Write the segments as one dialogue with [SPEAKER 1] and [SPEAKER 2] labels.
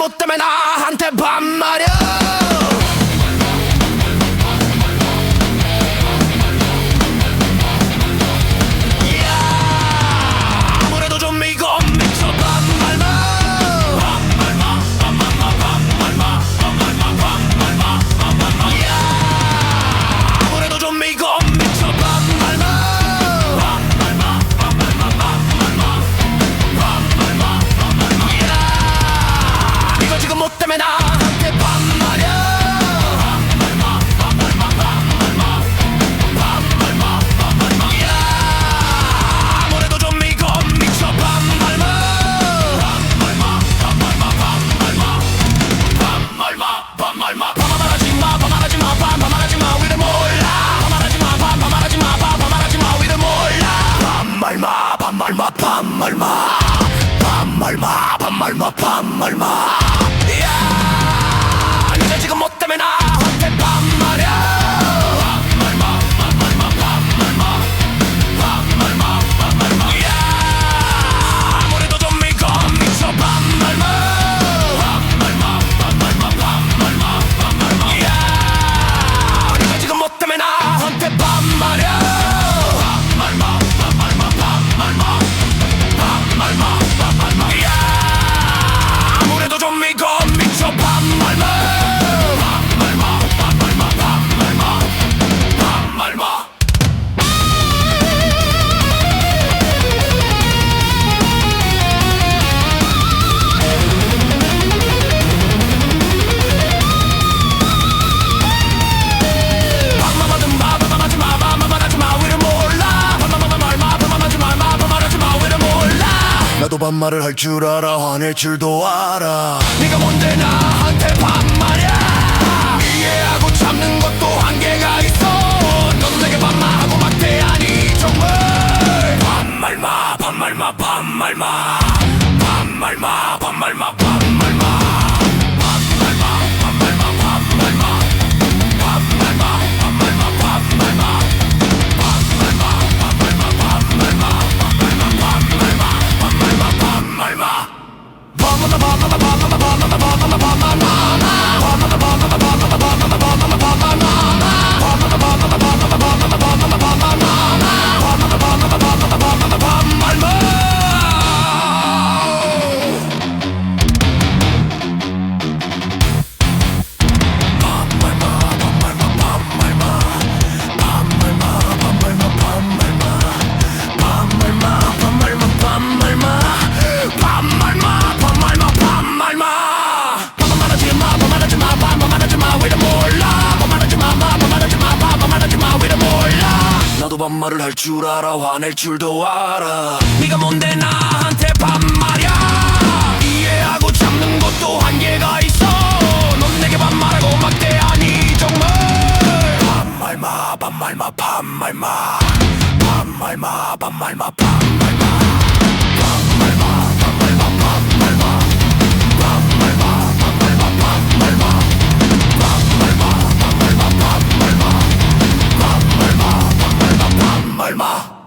[SPEAKER 1] 잘못 때문에 나한테 반말이야. 반말마 반말마 반말마 반말마. 반말을 할 줄 알아. 화낼 줄도 알아. 네가 뭔데 나한테 반말이야? 이해하고 참는 것도 한계가 있어. 너도 내게 반말하고 막대하니 정말. 반말 마 반말 마 반말 마. 반말 마 반말을 할 줄 알아 화낼 줄도 알아. 네가 뭔데 나한테 반말이야? 마.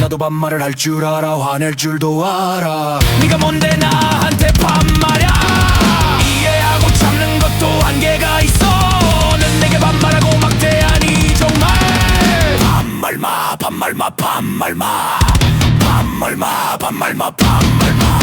[SPEAKER 1] 나도 반말을 할 줄 알아 화낼 줄도 알아. 네가 뭔데 나한테 반말이야? 반말마 반말마. 반말마 반말마 반말마.